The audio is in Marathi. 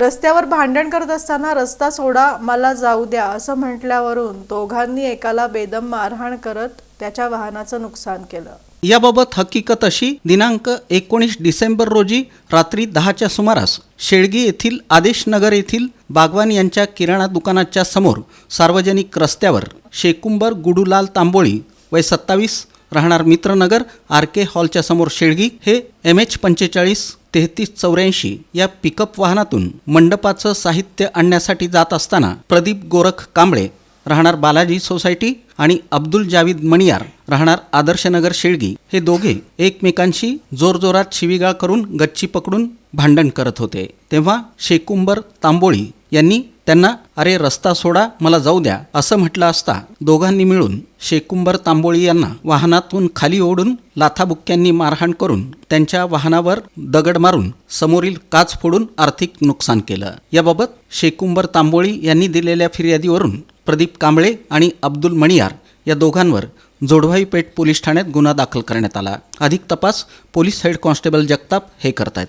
रस्त्यावर भांडण करत असताना रस्ता सोडा मला जाऊ द्या असं म्हटल्यावरून दोघांनी एकाला बेदम मारहाण करत त्याच्या वाहनाचं नुकसान केलं. याबाबत हकीकत अशी दिनांक एकोणीस डिसेंबर रोजी रात्री दहाच्या सुमारास शेळगी येथील आदेश नगर येथील बागवान यांच्या किराणा दुकानाच्या समोर सार्वजनिक रस्त्यावर शेकुंबर गुडूलाल तांबोळी वय सत्तावीस राहणार मित्रनगर आर के हॉलच्या समोर शेळगी हे एम एच पंचेचाळीस तेहतीस चौऱ्याऐंशी या पिकअप वाहनातून मंडपाचं साहित्य आणण्यासाठी जात असताना प्रदीप गोरख कांबळे राहणार बालाजी सोसायटी आणि अब्दुल जावीद मणियार राहणार आदर्शनगर शेळगी हे दोघे एकमेकांशी जोरजोरात शिवीगाळ करून गच्ची पकडून भांडण करत होते. तेव्हा शेकुंबर तांबोळी यांनी त्यांना अरे रस्ता सोडा मला जाऊ द्या असं म्हटलं असता. दोघांनी मिळून शेकुंबर तांबोळी यांना वाहनातून खाली ओढून लाथाबुक्क्यांनी मारहाण करून त्यांच्या वाहनावर दगड मारून समोरील काच फोडून आर्थिक नुकसान केलं. याबाबत शेकुंबर तांबोळी यांनी दिलेल्या फिर्यादीवरून प्रदीप कांबळे आणि अब्दुल मणियार या दोघांवर जोडवाई पेठ पोलीस ठाण्यात गुन्हा दाखल करण्यात आला. अधिक तपास पोलीस हेड कॉन्स्टेबल जगताप हे करतायत.